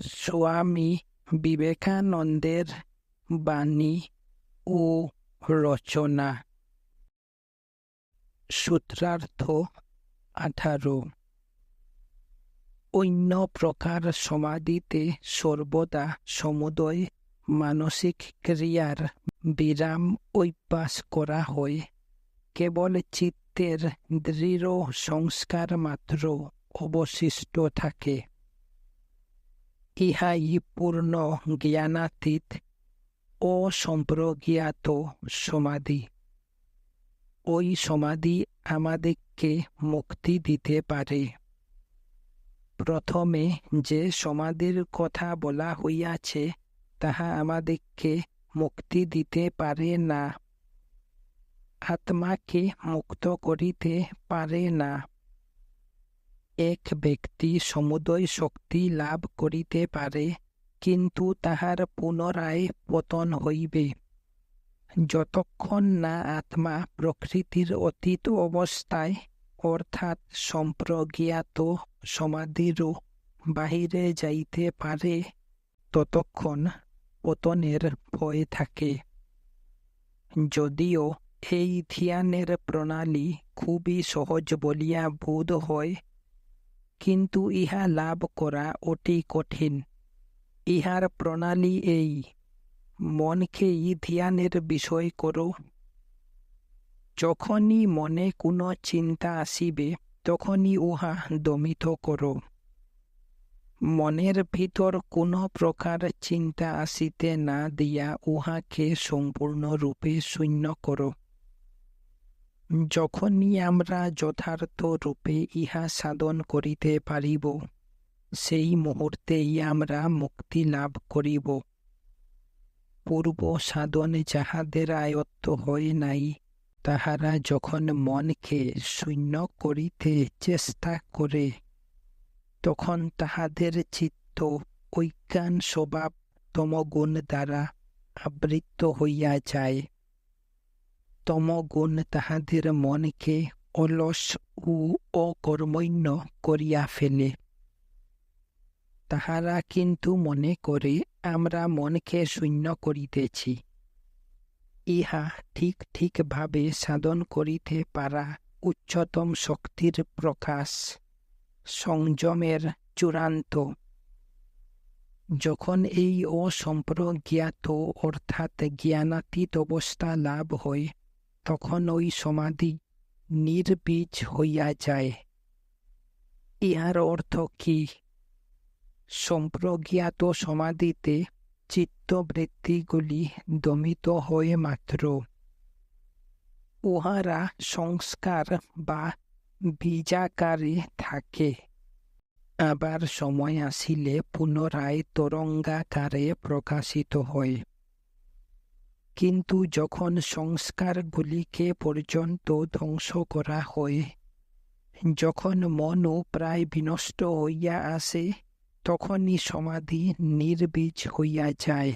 স্বামী বিবেকানন্দের বাণী ও রচনা সূত্রার্থ আঠারো অন্য প্রকার সমাধিতে সর্বদা সমুদয় মানসিক ক্রিয়ার বিরাম অভ্যাস করা হয়। কেবল চিত্তের দৃঢ় সংস্কার মাত্র অবশিষ্ট থাকে। ইহাই পূর্ণ জ্ঞানাতীত অসম্প্রজ্ঞাত সমাধি। ওই সমাধি আমাদেরকে মুক্তি দিতে পারে। প্রথমে যে সমাধির কথা বলা হইয়াছে, তাহা আমাদেরকে মুক্তি দিতে পারে না। আত্মাকে মুক্ত করিতে পারে না। এক ব্যক্তি সমুদয় শক্তি লাভ করিতে পারে, কিন্তু তাহার পুনরায় পতন হইবে। যতক্ষণ না আত্মা প্রকৃতির অতীত অবস্থায়, অর্থাৎ সম্প্রজ্ঞাত সমাধিরও বাহিরে যাইতে পারে, ততক্ষণ পতনের ভয় থাকে। যদিও এই ধ্যানের প্রণালী খুবই সহজ বলিয়া বোধ হয় কিন্তু ইহা লাভ করা অতি কঠিন। ইহার প্রণালী এই মনকেই ধ্যানের বিষয় করো। যখনই মনে কোনো চিন্তা আসিবে, তখনই উহা দমিত করো। মনের ভিতর কোনো প্রকার চিন্তা আসিতে না দিয়া উহাকে সম্পূর্ণরূপে শূন্য করো। যখনই আমরা যথার্থ রূপে ইহা সাধন করিতে পারিব, সেই মুহূর্তেই আমরা মুক্তি লাভ করিব। পূর্ব সাধনে যাহাদের আয়ত্ত হয় নাই, তাহারা যখন মনকে শূন্য করিতে চেষ্টা করে, তখন তাহাদের চিত্ত ঐজ্ঞান স্বভাব তমগুণ দ্বারা আবৃত্ত হইয়া যায়। তমগুণ তাহাদের মনকে অলস ও অকর্মণ্য করিয়া ফেলে তাহারা কিন্তু মনে করে আমরা মনকে শূন্য করিতেছি ইহা ঠিক ঠিকভাবে সাধন করিতে পারা উচ্চতম শক্তির প্রকাশ সংযমের চূড়ান্ত যখন এই অসম্প্রজ্ঞাত অর্থাৎ জ্ঞানাতীত অবস্থা লাভ হয় তখন ওই সমাধি নির্বীজ হইয়া যায়। ইহার অর্থ কি? সম্প্রজ্ঞাত সমাধিতে চিত্তবৃত্তিগুলি দমিত হয়ে মাত্র। উহারা সংস্কার বা বীজাকারে থাকে। আবার সময় আসিলে পুনরায় তরঙ্গাকারে প্রকাশিত হয়। কিন্তু যখন সংস্কারগুলিকে পর্যন্ত ধ্বংস করা হয়, যখন মনও প্রায় বিনষ্ট হইয়া আসে, তখনই সমাধি নির্বীজ হইয়া যায়।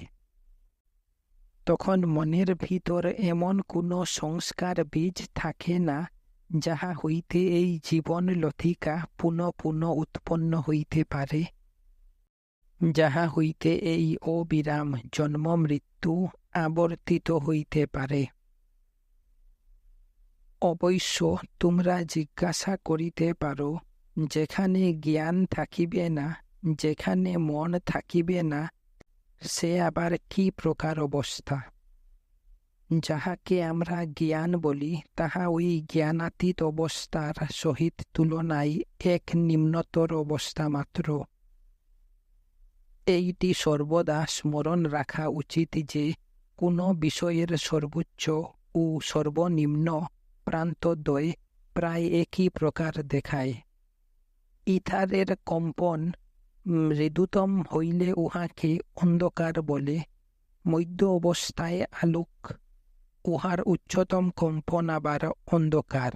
তখন মনের ভিতর এমন কোনো সংস্কার বীজ থাকে না, যাহা হইতে এই জীবন লথিকা পুনঃ পুনঃ উৎপন্ন হইতে পারে, যাহা হইতে এই অবিরাম জন্ম মৃত্যু আবর্তিত হইতে পারে। অবশ্য তোমরা জিজ্ঞাসা করিতে পারো, যেখানে জ্ঞান থাকিবে না, যেখানে মন থাকিবে না, সে আবার কি প্রকার অবস্থা? যাহাকে আমরা জ্ঞান বলি, তাহা ওই জ্ঞানাতীত অবস্থার সহিত তুলনায় এক নিম্নতর অবস্থা মাত্র। এইটি সর্বদা স্মরণ রাখা উচিত যে কোনো বিষয়ের সর্বোচ্চ ও সর্বনিম্ন প্রান্তদ্বয় প্রায় একই প্রকার দেখায়। ইথারের কম্পন মৃদুতম হইলে উহাকে অন্ধকার বলে, মধ্য অবস্থায় আলোক, উহার উচ্চতম কম্পন আবার অন্ধকার।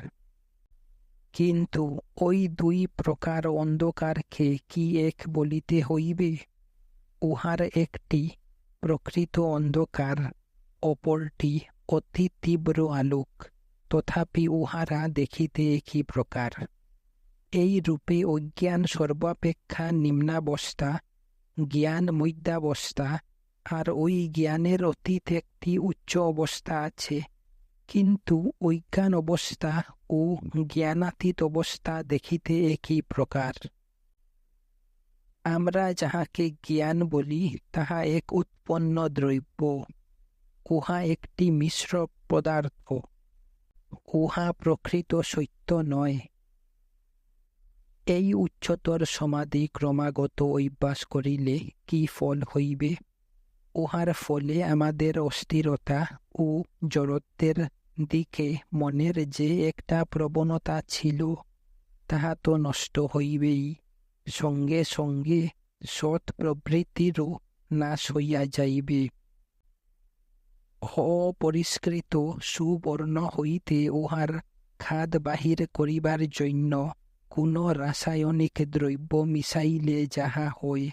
কিন্তু ওই দুই প্রকার অন্ধকারকে কি এক বলিতে হইবে? উহার একটি প্রকৃত অন্ধকার অপরটি অতি তীব্র আলোক, তথাপি উহারা দেখিতে একই প্রকার। এই রূপে অজ্ঞান সর্বাপেক্ষা নিম্নাবস্থা, জ্ঞান মধ্যাবস্থা, আর ওই জ্ঞানের অতীত একটি উচ্চ অবস্থা আছে। কিন্তু অজ্ঞান অবস্থা ও জ্ঞানাতীত অবস্থা দেখিতে একই প্রকার। আমরা যাহাকে জ্ঞান বলি, তাহা এক উৎপন্ন দ্রব্য। উহা একটি মিশ্র পদার্থ। উহা প্রকৃত সত্য নয়। এই উচ্চতর সমাধি ক্রমাগত অভ্যাস করিলে কি ফল হইবে? উহার ফলে আমাদের অস্থিরতা ও জড়ত্বের দিকে মনের যে একটা প্রবণতা ছিল, তাহা তো নষ্ট হইবেই। সঙ্গে সঙ্গে সৎ প্রবৃত্তিরও নাশ হইয়া যাইবে। অপরিষ্কৃত সুবর্ণ হইতে উহার খাদ বাহির করিবার জন্য কোন রাসায়নিক দ্রব্য মিশাইলে যাহা হয়,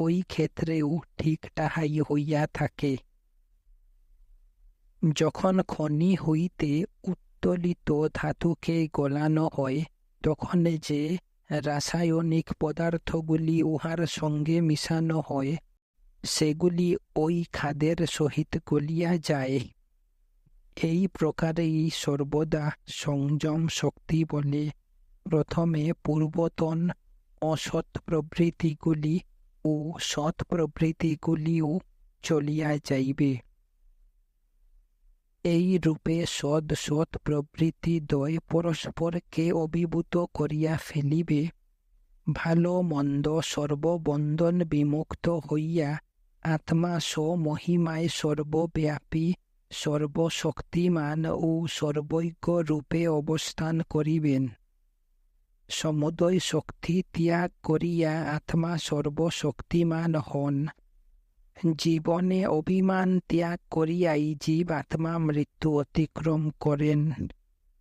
ওই ক্ষেত্রেও ঠিক তাহাই হইয়া থাকে। যখন খনি হইতে উত্তোলিত ধাতুকে গলানো হয়, তখন যে রাসায়নিক পদার্থগুলি উহার সঙ্গে মিশানো হয়, সেগুলি ওই খাদের সহিত গলিয়া যায়। এই প্রকারেই সর্বদা সংযম শক্তি বলে। প্রথমে পূর্বতন অসৎ প্রবৃত্তিগুলি ও সৎ প্রবৃত্তিগুলিও চলিয়া যাইবে। এই রূপে সদ সৎ প্রবৃত্তি দ্বয় পরস্পরকে অভিভূত করিয়া ফেলিবে ভালো মন্দ সর্ববন্ধন বিমুক্ত হইয়া আত্মা স্বমহিমায় সর্বব্যাপী সর্বশক্তিমান ও সর্বৈক্য রূপে অবস্থান করিবেন সমুদয় শক্তি ত্যাগ করিয়া আত্মা সর্বশক্তিমান হন জীবনে অভিমান ত্যাগ করিয়াই জীব আত্মা মৃত্যু অতিক্রম করেন,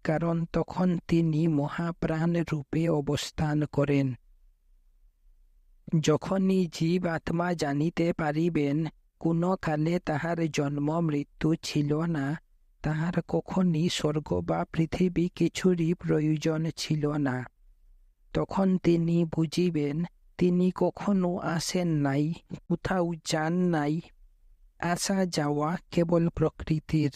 কারণ তখন তিনি মহাপ্রাণ রূপে অবস্থান করেন। যখনই জীব আত্মা জানিতে পারিবেন কোনো কালে তাহার জন্ম মৃত্যু ছিল না, তাহার কখনই স্বর্গ বা পৃথিবী কিছুরই প্রয়োজন ছিল না। তখন তিনি বুঝিবেন তিনি কখনো আসেন নাই, কোথাও যান নাই। আসা যাওয়া কেবল প্রকৃতির,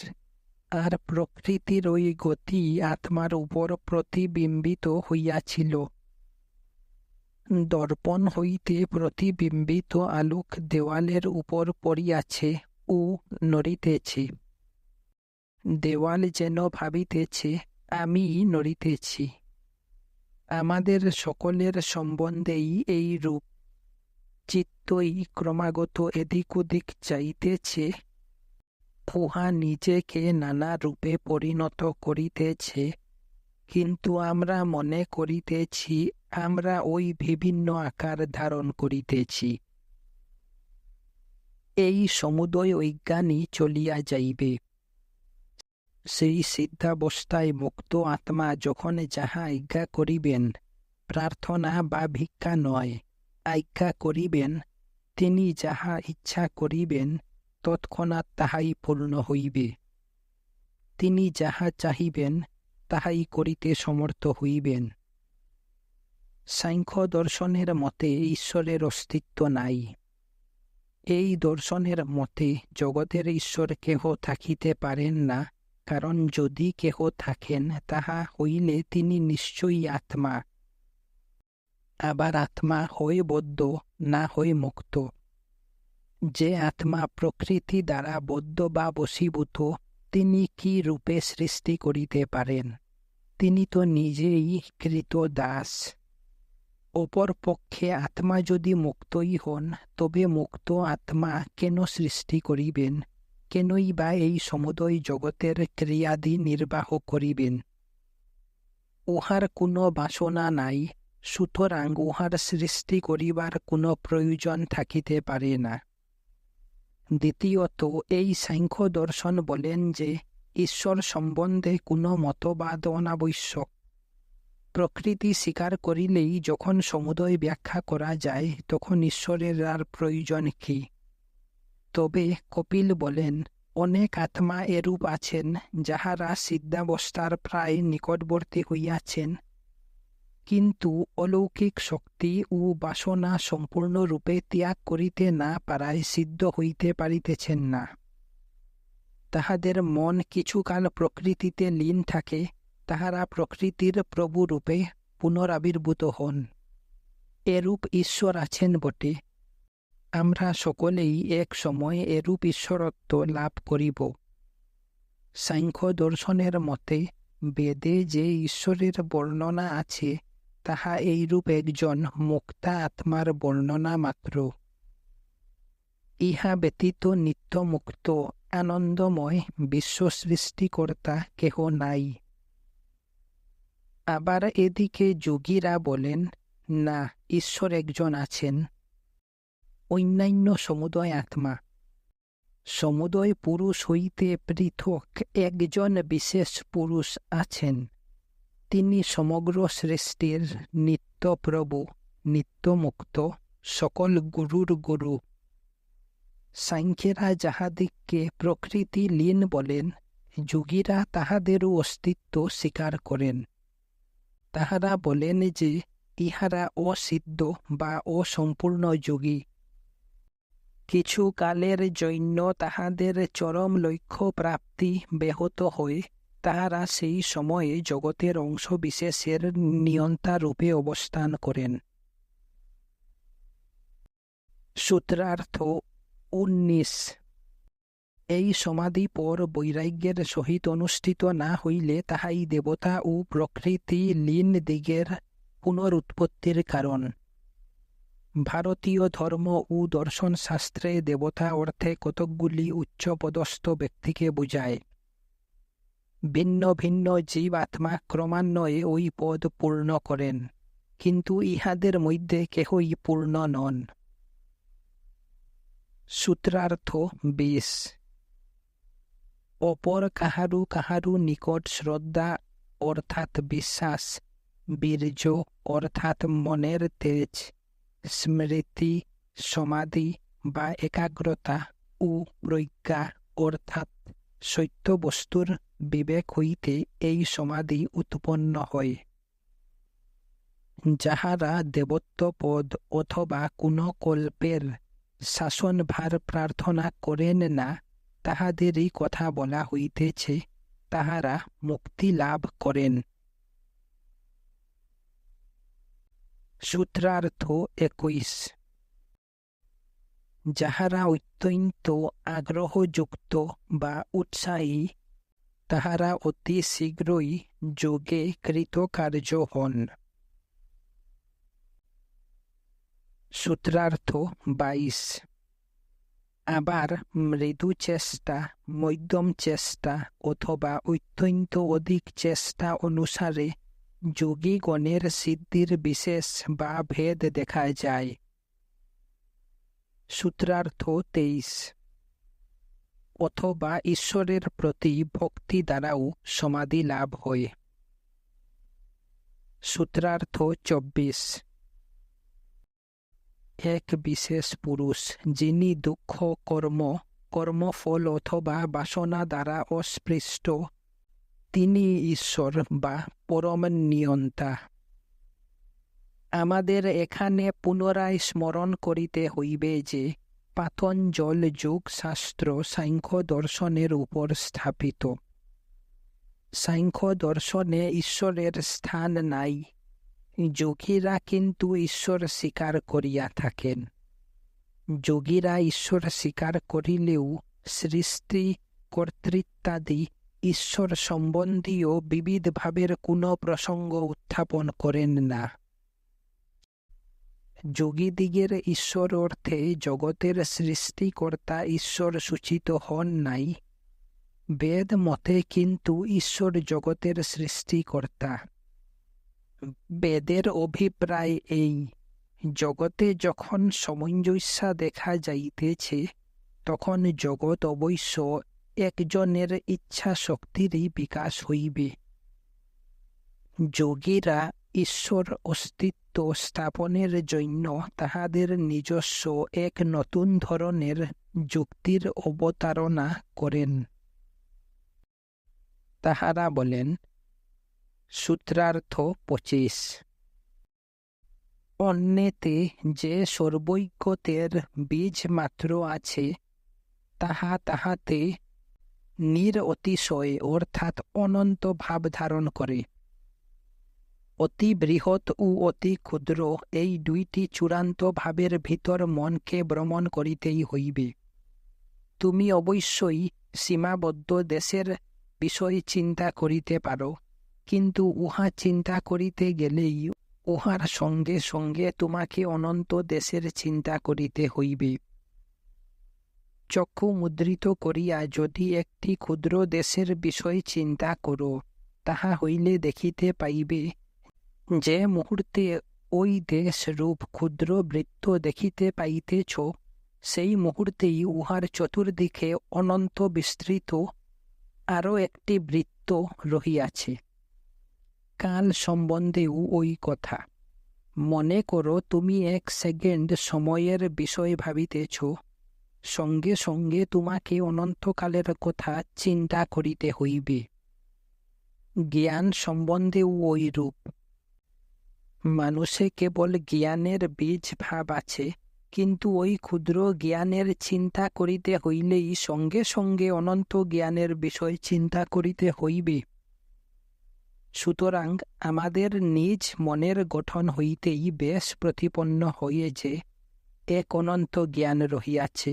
আর প্রকৃতির ওই গতি আত্মার উপর প্রতিবিম্বিত হইয়াছিল। দর্পণ হইতে প্রতিবিম্বিত আলোক দেওয়ালের উপর পড়িয়াছে ও নড়িতেছে। দেওয়াল যেন ভাবিতেছে, আমি নড়িতেছি। আমাদের সকলের সম্বন্ধেই এই রূপ। চিত্তই ক্রমাগত এদিক ওদিক চাইতেছে। উহা নিজেকে নানা রূপে পরিণত করিতেছে। কিন্তু আমরা মনে করিতেছি, আমরা ওই বিভিন্ন আকার ধারণ করিতেছি। এই সমুদয় অজ্ঞানী চলিয়া যাইবে। সেই সিদ্ধাবস্থায় মুক্ত আত্মা যখন যাহা আজ্ঞা করিবেন, প্রার্থনা বা ভিক্ষা নয়, আজ্ঞা করিবেন, তিনি যাহা ইচ্ছা করিবেন, তৎক্ষণাৎ তাহাই পূর্ণ হইবে। তিনি যাহা চাহিবেন, তাহাই করিতে সমর্থ হইবেন। সাংখ্য দর্শনের মতে ঈশ্বরের অস্তিত্ব নাই। এই দর্শনের মতে জগতের ঈশ্বর কেহ থাকিতে পারেন না কারণ যদি কেহ থাকেন, তাহা হইলে তিনি নিশ্চয়ই আত্মা। আবার আত্মা হয় বদ্ধ, না হয় মুক্ত। যে আত্মা প্রকৃতি দ্বারা বদ্ধ বা বশীভূত, তিনি কি রূপে সৃষ্টি করিতে পারেন? তিনি তো নিজেই কৃত দাস। অপর পক্ষে আত্মা যদি মুক্তই হন, তবে মুক্ত আত্মা কেন সৃষ্টি করিবেন? কেনই বা এই সমুদয় জগতের ক্রিয়াদি নির্বাহ করিবেন? উহার কোনো বাসনা নাই, সুতরাং উহার সৃষ্টি করিবার কোনো প্রয়োজন থাকিতে পারে না। দ্বিতীয়ত, এই সাংখ্য দর্শন বলেন যে, ঈশ্বর সম্বন্ধে কোনো মতবাদ অনাবশ্যক। প্রকৃতি স্বীকার করিলেই যখন সমুদয় ব্যাখ্যা করা যায়, তখন ঈশ্বরের আর প্রয়োজন কি? তবে কপিল বলেন, অনেক আত্মা এরূপ আছেন, যাহারা সিদ্ধাবস্থার প্রায় নিকটবর্তী হইয়াছেন। কিন্তু অলৌকিক শক্তি ও বাসনা সম্পূর্ণরূপে ত্যাগ করিতে না পারায় সিদ্ধ হইতে পারিতেছেন না। তাহাদের মন কিছুকাল প্রকৃতিতে লীন থাকে, তাহারা প্রকৃতির প্রভুরূপে পুনরাবির্ভূত হন। এরূপ ঈশ্বর আছেন বটে। আমরা সকলেই এক সময় এরূপ ঈশ্বরত্ব লাভ করিব। সাংখ্য দর্শনের মতে, বেদে যে ঈশ্বরের বর্ণনা আছে, তাহা এইরূপ একজন মুক্তা আত্মার বর্ণনা মাত্র। ইহা ব্যতীত নিত্যমুক্ত, আনন্দময় বিশ্ব সৃষ্টিকর্তা কেহ নাই। আবার এদিকে যোগীরা বলেন, না, ঈশ্বর একজন আছেন। অন্যান্য সমুদয় আত্মা। সমুদয় পুরুষ হইতে পৃথক একজন বিশেষ পুরুষ আছেন। তিনি সমগ্র সৃষ্টির নিত্যপ্রভু, নিত্যমুক্ত, সকল গুরুর গুরু। সাংখ্যেরা যাহাদিগকে প্রকৃতি লীন বলেন, যোগীরা তাহাদেরও অস্তিত্ব স্বীকার করেন। তাহারা বলেন যে, ইহারা অসিদ্ধ বা অসম্পূর্ণ যোগী। কিছু কালের জন্য তাহাদের চরম লক্ষ্য প্রাপ্তি ব্যাহত হয়ে। তাহারা সেই সময়ে জগতের অংশ বিশেষের নিয়ন্তা রূপে অবস্থান করেন। সূত্রার্থ উনিশ। এই সমাধি পর বৈরাগ্যের সহিত অনুষ্ঠিত না হইলে তাহাই দেবতা ও প্রকৃতি লীন দিগের পুনরুৎপত্তির কারণ। ভারতীয় ধর্ম ও দর্শন শাস্ত্রে দেবতা অর্থে কতকগুলি উচ্চপদস্থ ব্যক্তিকে বুঝায়। ভিন্ন ভিন্ন জীব আত্মা ক্রমান্বয়ে ওই পদ পূর্ণ করেন, কিন্তু ইহাদের মধ্যে কেহই পূর্ণ নন। সূত্রার্থ বিশ। অপর কাহারু কাহারু নিকট শ্রদ্ধা অর্থাৎ বিশ্বাস, বীর্য অর্থাৎ মনের তেজ স্মৃতি, সমাধি বা একাগ্রতা ও প্রজ্ঞা অর্থাৎ সত্য বস্তুর বিবেক হইতে এই সমাধি উৎপন্ন হয়। যাহারা দেবত্ব পদ অথবা কোন কল্পের শাসনভার প্রার্থনা করেন না, তাহাদেরই কথা বলা হইতেছে, তাহারা মুক্তি লাভ করেন। সূত্রার্থ একুশ। যাহারা অত্যন্ত আগ্রহযুক্ত বা উৎসাহী, তাহারা অতি শীঘ্রই যোগে কৃতকার্য হন। সূত্রার্থ বাইশ। আবার মৃদু চেষ্টা, মধ্যম চেষ্টা অথবা অত্যন্ত অধিক চেষ্টা অনুসারে যোগীগণের সিদ্ধির বিশেষ বা ভেদ দেখা যায়। সূত্রার্থ তেইশ। অথবা ঈশ্বরের প্রতি ভক্তি দ্বারাও সমাধি লাভ হয়। সূত্রার্থ চব্বিশ। এক বিশেষ পুরুষ যিনি দুঃখ, কর্ম, কর্মফল অথবা বাসনা দ্বারা অস্পৃষ্ট তিনি ঈশ্বর বা পরম নিয়ন্তা আমাদের এখানে পুনরায় স্মরণ করিতে হইবে যে, পাতঞ্জল যুগ শাস্ত্র সাংখ্য দর্শনের উপর স্থাপিত। সাংখ্য দর্শনে ঈশ্বরের স্থান নাই, যোগীরা কিন্তু ঈশ্বর স্বীকার করিয়া থাকেন। যোগীরা ঈশ্বর স্বীকার করিলেও সৃষ্টি, কর্তৃত্বাদি ঈশ্বর সম্বন্ধীয় বিবিধ ভাবের কোনো প্রসঙ্গ উত্থাপন করেন না। যোগীদিগের ঈশ্বর অর্থে জগতের সৃষ্টিকর্তা ঈশ্বর সূচিত হন নাই। বেদ মতে কিন্তু ঈশ্বর জগতের সৃষ্টিকর্তা। বেদের অভিপ্রায় এই, জগতে যখন সমঞ্জস্যা দেখা যাইতেছে, তখন জগৎ অবশ্য একজনের ইচ্ছা শক্তিরই বিকাশ হইবে। যোগীরা ঈশ্বর অস্তিত্ব স্থাপনের জন্য তাহাদের নিজস্ব এক নতুন ধরনের যুক্তির অবতারণা করেন। তাহারা বলেন, সূত্রার্থ পঁচিশ। অন্যেতে যে সর্বৈক্যতের বীজ মাত্র আছে, তাহা তাহাতে নির অতিশয় অর্থাৎ অনন্ত ভাব ধারণ করে। অতি বৃহৎ ও অতি ক্ষুদ্র এই দুইটি চূড়ান্ত ভাবের ভিতর মনকে ভ্রমণ করিতেই হইবে। তুমি অবশ্যই সীমাবদ্ধ দেশের বিষয় চিন্তা করিতে পারো, কিন্তু উহা চিন্তা করিতে গেলেই উহার সঙ্গে সঙ্গে তোমাকে অনন্ত দেশের চিন্তা করিতে হইবে। চক্ষু মুদ্রিত করিয়া যদি একটি ক্ষুদ্র দেশের বিষয় চিন্তা করো, তাহা হইলে দেখিতে পাইবে যে মুহূর্তে ওই দেশ রূপ ক্ষুদ্র বৃত্ত দেখিতে পাইতেছ, সেই মুহূর্তেই উহার চতুর্দিকে অনন্ত বিস্তৃত আরও একটি বৃত্ত রহিয়াছে। কাল সম্বন্ধেও ওই কথা। মনে করো তুমি এক সেকেন্ড সময়ের বিষয় ভাবিতেছ। সঙ্গে সঙ্গে তোমাকে অনন্তকালের কথা চিন্তা করিতে হইবে। জ্ঞান সম্বন্ধেও ওই রূপ মানুষে কেবল জ্ঞানের বীজ ভাব আছে, কিন্তু ওই ক্ষুদ্র জ্ঞানের চিন্তা করিতে হইলেই সঙ্গে সঙ্গে অনন্ত জ্ঞানের বিষয় চিন্তা করিতে হইবে। সুতরাং আমাদের নিজ মনের গঠন হইতেই বেশ প্রতিপন্ন যে এক অনন্ত জ্ঞান রহিয়াছে।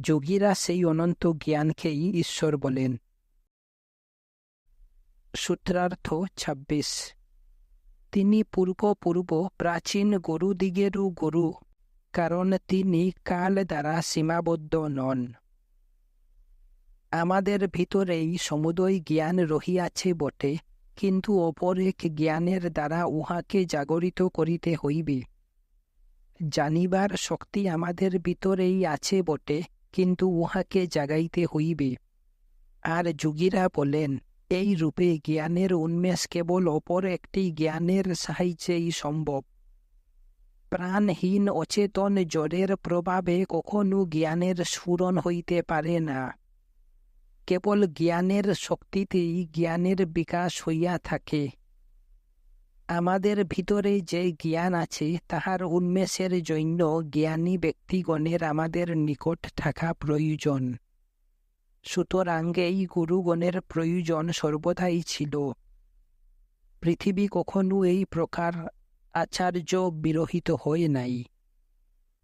যোগীরা সেই অনন্ত জ্ঞানকেই ঈশ্বর বলেন। সূত্রার্থ ছাব্বিশ। তিনি পূর্ব পূর্ব প্রাচীন গরুদিগেরও গরু, কারণ তিনি কাল দ্বারা সীমাবদ্ধ নন। আমাদের ভিতরেই সমুদয় জ্ঞান রহিয়াছে বটে, কিন্তু অপর এক জ্ঞানের দ্বারা উহাকে জাগরিত করিতে হইবে। জানিবার শক্তি আমাদের ভিতরেই আছে বটে কিন্তু উহাকে জাগাইতে হইবে। আর যোগীরা বলেন, এই রূপে জ্ঞানের উন্মেষ কেবল অপর একটি জ্ঞানের সাহায্যেই সম্ভব। প্রাণহীন অচেতন জ্বরের প্রভাবে কখনো জ্ঞানের স্ফুরণ হইতে পারে না। কেবল জ্ঞানের শক্তিতেই জ্ঞানের বিকাশ হইয়া থাকে। আমাদের ভিতরে যে জ্ঞান আছে, তাহার উন্মেষের জন্য জ্ঞানী ব্যক্তিগণের আমাদের নিকট থাকা প্রয়োজন। সুতরাং এই গুরুগণের প্রয়োজন সর্বদাই ছিল। পৃথিবী কখনো এই প্রকার আচার্য বিরহিত হয় নাই।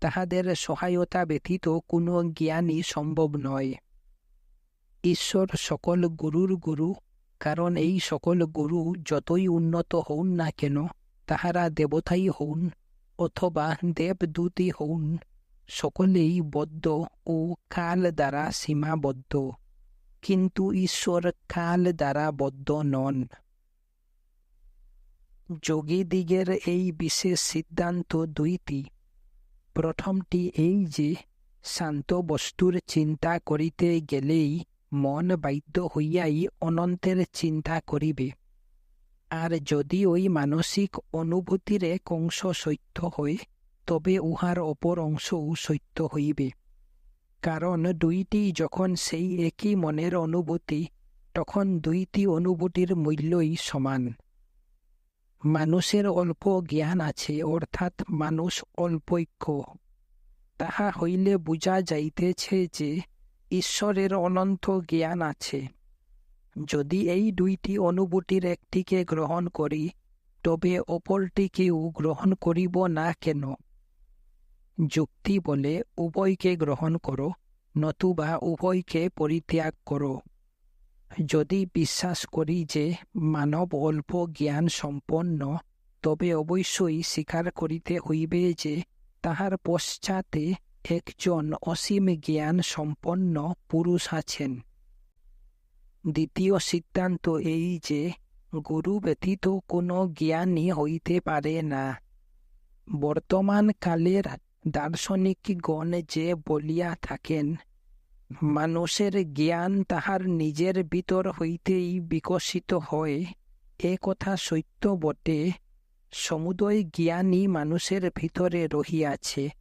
তাহাদের সহায়তা ব্যতীত কোনো জ্ঞানই সম্ভব নয়। ঈশ্বর সকল গুরুর গুরু। কারণ এই সকল গুরু যতই উন্নত হউন না কেন, তাহারা দেবতাই হউন অথবা দেবদূতই হউন, সকলেই বদ্ধ ও কাল দ্বারা সীমাবদ্ধ। কিন্তু ঈশ্বর কাল দ্বারা বদ্ধ নন। যোগীদিগের এই বিশেষ সিদ্ধান্ত দুইটি। প্রথমটি এই যে, শান্ত বস্তুর চিন্তা করিতে গেলেই মন বাধ্য হইয়াই অনন্তের চিন্তা করিবে। আর যদি ওই মানসিক অনুভূতির এক অংশ সত্য হয়, তবে উহার অপর অংশও সত্য হইবে। কারণ দুইটি যখন সেই একই মনের অনুভূতি, তখন দুইটি অনুভূতির মূল্যই সমান। মানুষের অল্প জ্ঞান আছে, অর্থাৎ মানুষ অল্পৈক্য। তাহা হইলে বুঝা যাইতেছে যে ঈশ্বরের অনন্ত জ্ঞান আছে। যদি এই দুইটি অনুভূতির একটিকে গ্রহণ করি, তবে অপরটিকেও গ্রহণ করিব না কেন? যুক্তি বলে, উভয়কে গ্রহণ করো, নতুবা উভয়কে পরিত্যাগ করো। যদি বিশ্বাস করি যে মানব অল্প জ্ঞান সম্পন্ন, তবে অবশ্যই স্বীকার করিতে হইবে যে তাহার পশ্চাতে একজন অসীম জ্ঞান সম্পন্ন পুরুষ আছেন। দ্বিতীয় সিদ্ধান্ত এই যে, গুরু ব্যতীত কোনো জ্ঞানই হইতে পারে না। বর্তমান কালের দার্শনিকগণ যে বলিয়া থাকেন, মানুষের জ্ঞান তাহার নিজের ভিতর হইতেই বিকশিত হয়। এ কথা সত্য বটে। সমুদয় জ্ঞানই মানুষের ভিতরে রহিয়াছে।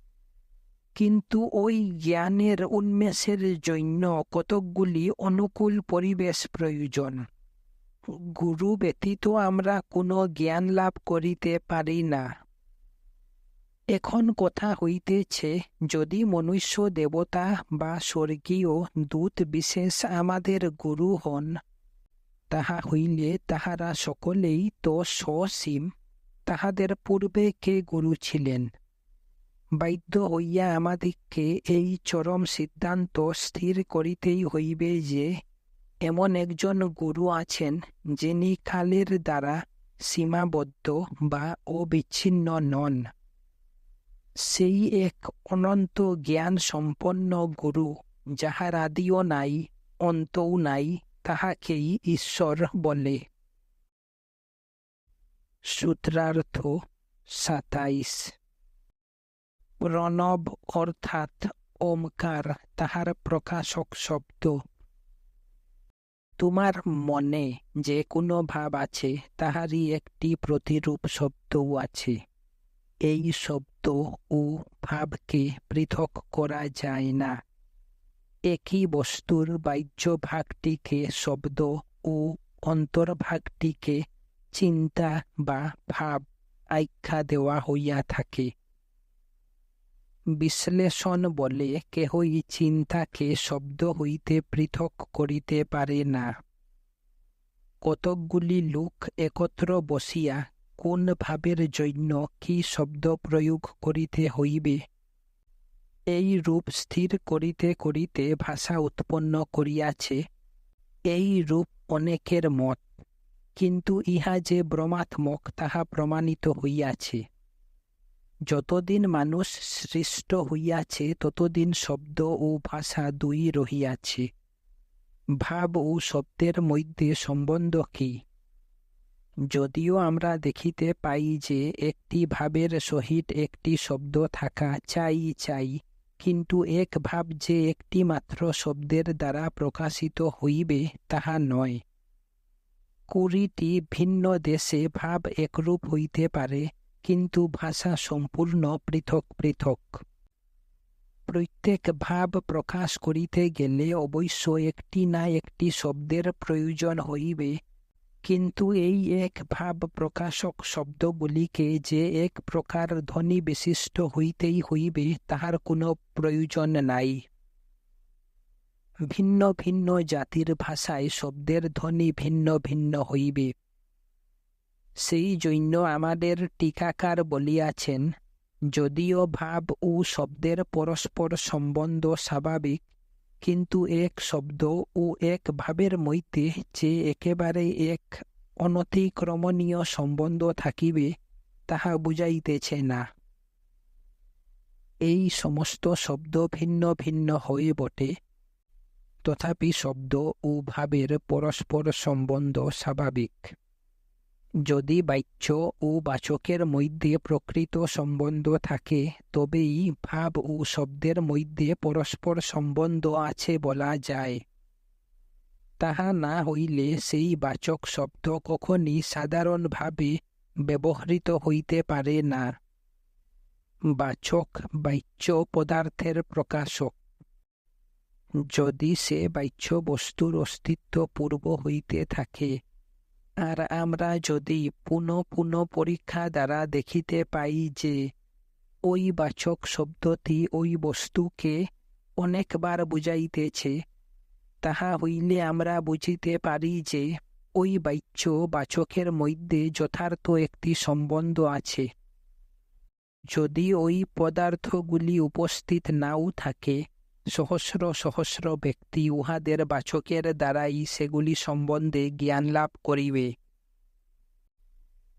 কিন্তু ওই জ্ঞানের উন্মেষের জন্য কতকগুলি অনুকূল পরিবেশ প্রয়োজন। গুরু ব্যতীত আমরা কোনো জ্ঞান লাভ করিতে পারি না। এখন কথা হইতেছে, যদি মনুষ্য দেবতা বা স্বর্গীয় দূত বিশেষ আমাদের গুরু হন, তাহা হইলে তাহারা সকলেই তো সসীম তাহাদের পূর্বে কে গুরু ছিলেন? বাধ্য হইয়া আমাদিগকে এই চরম সিদ্ধান্ত স্থির করিতেই হইবে যে, এমন একজন গুরু আছেন যিনি কালের দ্বারা সীমাবদ্ধ বা অবিচ্ছিন্ন নন। সেই এক অনন্ত জ্ঞান সম্পন্ন গুরু, যাহার আদিও নাই, অন্তও নাই, তাহাকেই ঈশ্বর বলে। সূত্রার্থ সাতাইশ। প্রণব অর্থাৎ ওমকার তাহার প্রকাশক শব্দ তোমার মনে যে কোনো ভাব আছে, তাহারই একটি প্রতিরূপ শব্দও আছে। এই শব্দ ও ভাবকে পৃথক করা যায় না। একই বস্তুর বাহ্য ভাগটিকে শব্দ ও অন্তর্ভাগটিকে চিন্তা বা ভাব আখ্যা দেওয়া হইয়া থাকে। বিশ্লেষণ বলে কেহই চিন্তাকে শব্দ হইতে পৃথক করিতে পারে না। কতকগুলি লোক একত্র বসিয়া কোন ভাবের জন্য কি শব্দ প্রয়োগ করিতে হইবে, এই রূপ স্থির করিতে করিতে ভাষা উৎপন্ন করিয়াছে। এই রূপ অনেকের মত, কিন্তু ইহা যে ব্রহ্মাত্মক, তাহা প্রমাণিত হইয়াছে। যতদিন মানুষ সৃষ্ট হইয়াছে, ততদিন শব্দ ও ভাষা দুই রহিয়াছে। ভাব ও শব্দের মধ্যে সম্বন্ধ কি? যদিও আমরা দেখিতে পাই যে একটি ভাবের সহিত একটি শব্দ থাকা চাই চাই, কিন্তু এক ভাব যে একটি মাত্র শব্দের দ্বারা প্রকাশিত হইবে তাহা নয়। কুড়িটি ভিন্ন দেশে ভাব একরূপ হইতে পারে কিন্তু ভাষা সম্পূর্ণ পৃথক পৃথক। প্রত্যেক ভাব প্রকাশ করিতে গেলে অবশ্য একটি না একটি শব্দের প্রয়োজন হইবে। কিন্তু এই এক ভাব প্রকাশক শব্দগুলিকে যে এক প্রকার ধ্বনি বিশিষ্ট হইতেই হইবে, তাহার কোনো প্রয়োজন নাই। ভিন্ন ভিন্ন জাতির ভাষায় শব্দের ধ্বনি ভিন্ন ভিন্ন হইবে। সেই জন্য আমাদের টিকাকার বলিয়াছেন, যদিও ভাব ও শব্দের পরস্পর সম্বন্ধ স্বাভাবিক, কিন্তু এক শব্দ ও এক ভাবের মধ্যে যে একেবারে এক অনতিক্রমণীয় সম্বন্ধ থাকিবে, তাহা বুঝাইতেছে না। এই সমস্ত শব্দ ভিন্ন ভিন্ন হয়ে বটে। তথাপি শব্দ ও ভাবের পরস্পর সম্বন্ধ স্বাভাবিক। যদি বাচ্য ও বাচকের মধ্যে প্রকৃত সম্বন্ধ থাকে, তবেই ভাব ও শব্দের মধ্যে পরস্পর সম্বন্ধ আছে বলা যায়। তাহা না হইলে সেই বাচক শব্দ কখনই সাধারণভাবে ব্যবহৃত হইতে পারে না। বাচক বাচ্য পদার্থের প্রকাশক। যদি সে বাচ্য বস্তুর অস্তিত্ব পূর্ব হইতে থাকে আর আমরা যদি পুনঃ পুনঃ পরীক্ষা দ্বারা দেখিতে পাই যে ওই বাচক শব্দটি ওই বস্তুকে অনেকবার বুঝাইতেছে, তাহা হইলে আমরা বুঝিতে পারি যে ওই বাচ্য বাচকের মধ্যে যথার্থ একটি সম্বন্ধ আছে। যদি ওই পদার্থগুলি উপস্থিত নাও থাকে সহস্র সহস্র ব্যক্তি উহাদের বাচকের দ্বারাই সেগুলি সম্বন্ধে জ্ঞান লাভ করিবে।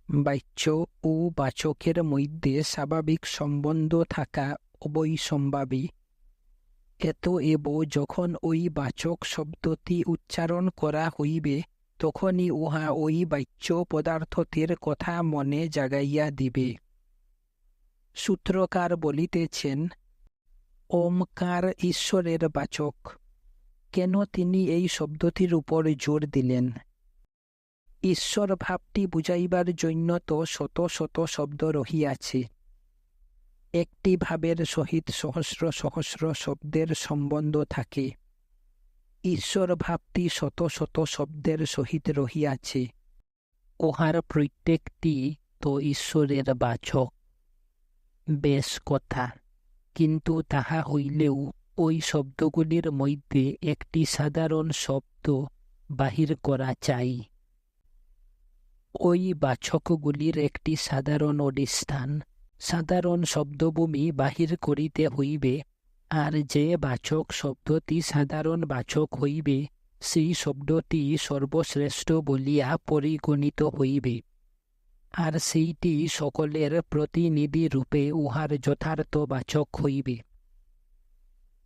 বাচ্য ও বাচকের মধ্যে স্বাভাবিক সম্বন্ধ থাকা অবৈসম্ভাবী। এত এব যখন ওই বাচক শব্দটি উচ্চারণ করা হইবে, তখনই উহা ওই বাচ্য পদার্থটির কথা মনে জাগাইয়া দিবে। সূত্রকার বলিতেছেন ওমকার ঈশ্বরের বাচক। কেন তিনি এই শব্দটির উপর জোর দিলেন? ঈশ্বর ভাবটি বুঝাইবার জন্য তো শত শত শব্দ রহিয়াছে। একটি ভাবের সহিত সহস্র সহস্র শব্দের সম্বন্ধ থাকে। ঈশ্বর ভাবটি শত শত শব্দের সহিত রহিয়াছে। উহার প্রত্যেকটি তো ঈশ্বরের বাচক। বেশ কথা। কিন্তু তাহা হইলেও ওই শব্দগুলির মধ্যে একটি সাধারণ শব্দ বাহির করা চাই। ওই বাচকগুলির একটি সাধারণ অধিষ্ঠান, সাধারণ শব্দভূমি বাহির করিতে হইবে, আর যে বাচক শব্দটি সাধারণ বাচক হইবে, সেই শব্দটি সর্বশ্রেষ্ঠ বলিয়া পরিগণিত হইবে। আর সেইটি সকলের প্রতিনিধি রূপে উহার যথার্থ বাচক হইবে।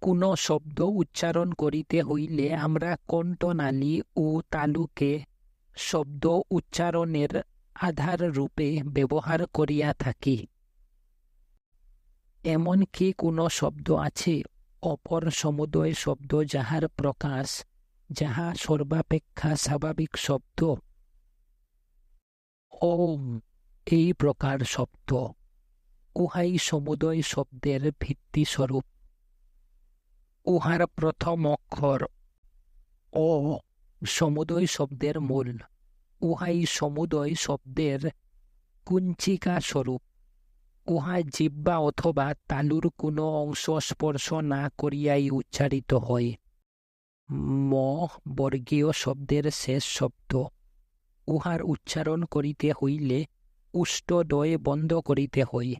কোন শব্দ উচ্চারণ করিতে হইলে আমরা কণ্ঠনালী ও তালুকে শব্দ উচ্চারণের আধার রূপে ব্যবহার করিয়া থাকি। এমন কি কোনো শব্দ আছে, অপর সমুদয় শব্দ যাহার প্রকাশ, যাহা সর্বাপেক্ষা স্বাভাবিক শব্দ। ওম, এই প্রকার শব্দ। উহাই সমুদয় শব্দের ভিত্তিস্বরূপ। উহার প্রথম অক্ষর ও সমুদয় শব্দের মূল। উহাই সমুদয় শব্দের কুঞ্চিকা স্বরূপ উহা জিব্বা অথবা তালুর কোনো অংশ স্পর্শ না করিয়াই উচ্চারিত হয়। ম, বর্গীয় শব্দের শেষ শব্দ। উহার উচ্চারণ করিতে হইলে উষ্টদয় বন্ধ করিতে হয়।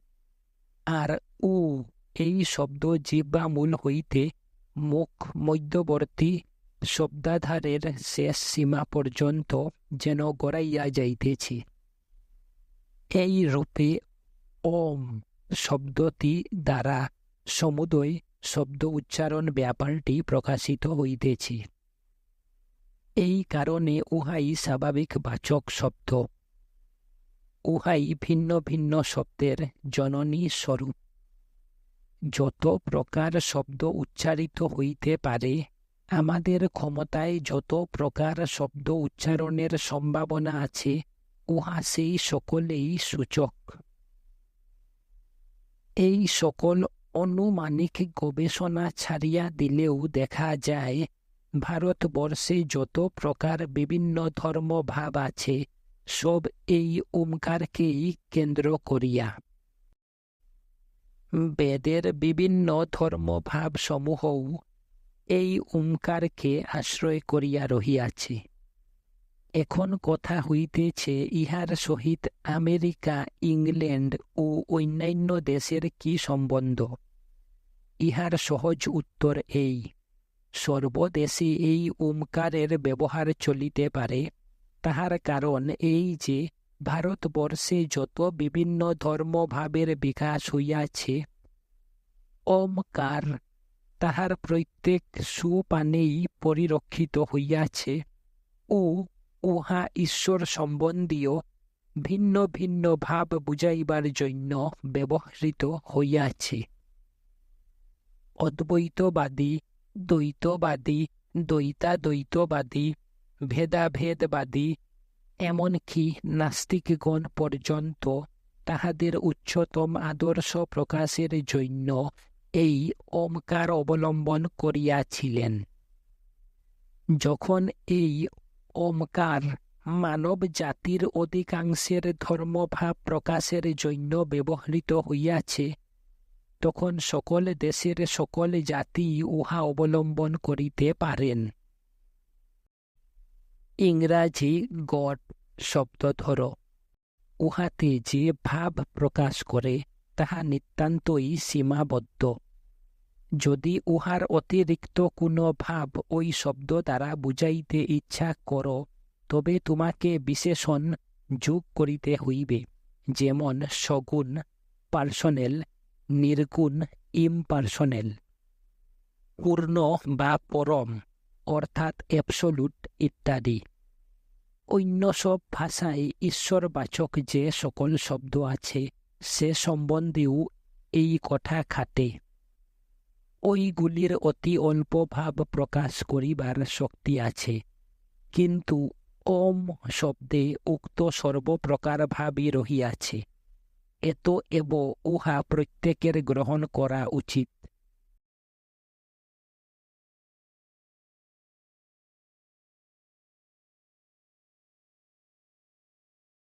আর উ, এই শব্দ জিব্বা মূল হইতে মুখ মধ্যবর্তী শব্দাধারের শেষ সীমা পর্যন্ত যেন গড়াইয়া যাইতেছি। এই রূপে ওম শব্দটি দ্বারা সমুদয় শব্দ উচ্চারণ ব্যাপারটি প্রকাশিত হইতেছি। এই কারণে উহাই স্বাভাবিক বাচক শব্দ। উহাই ভিন্ন ভিন্ন শব্দের জননী স্বরূপ। যত প্রকার শব্দ উচ্চারিত হইতে পারে, আমাদের ক্ষমতায় যত প্রকার শব্দ উচ্চারণের সম্ভাবনা আছে, উহা সেই সকলেই সূচক। এই সকল অনুমানিক গবেষণা ছাড়িয়া দিলেও দেখা যায় ভারতবর্ষে যত প্রকার বিভিন্ন ধর্মভাব আছে, সব এই ওমকারকেই কেন্দ্র করিয়া। বেদের বিভিন্ন ধর্মভাবসমূহও এই ওমকারকে আশ্রয় করিয়া রহিয়াছে। এখন কথা হইতেছে, ইহার সহিত আমেরিকা, ইংল্যান্ড ও অন্যান্য দেশের কি সম্বন্ধ? ইহার সহজ উত্তর এই। সর্বদেশে এই ওমকারের ব্যবহার চলিতে পারে। তাহার কারণ এই যে, ভারতবর্ষে যত বিভিন্ন ধর্মভাবের বিকাশ হইয়াছে ওমকার তাহার প্রত্যেক সুপানেই পরিরক্ষিত হইয়াছে ও উহা ঈশ্বর সম্বন্ধীয় ভিন্ন ভিন্ন ভাব বুঝাইবার জন্য ব্যবহৃত হইয়াছে। অদ্বৈতবাদী দ্বৈতবাদী, দ্বৈতাদ্বৈতবাদী, ভেদাভেদবাদী, এমনকি নাস্তিকগণ পর্যন্ত তাহাদের উচ্চতম আদর্শ প্রকাশের জন্য এই ওমকার অবলম্বন করিয়াছিলেন। যখন এই ওমকার মানব জাতির অধিকাংশের ধর্মভাব প্রকাশের জন্য ব্যবহৃত হইয়াছে তখন সকল দেশের সকল জাতি উহা অবলম্বন করিতে পারেন। ইংরাজি গড শব্দ ধর। উহাতে যে ভাব প্রকাশ করে, তাহা নিতান্তই সীমাবদ্ধ। যদি উহার অতিরিক্ত কোনো ভাব ওই শব্দ দ্বারা বুঝাইতে ইচ্ছা কর, তবে তোমাকে বিশেষণ যোগ করিতে হইবে, যেমন সগুণ, পার্সনেল নির্গুণ ইমপার্সনেল পূর্ণ বা পরম, অর্থাৎ অ্যাবসলুট ইত্যাদি। অন্য সব ভাষায় ঈশ্বরবাচক যে সকল শব্দ আছে, সে সম্বন্ধেও এই কথা খাটে। ওইগুলির অতি অল্প ভাব প্রকাশ করিবার শক্তি আছে। কিন্তু ওম শব্দে উক্ত সর্বপ্রকার ভাবই রহিয়াছে। এত এব উহা প্রত্যেকের গ্রহণ করা উচিত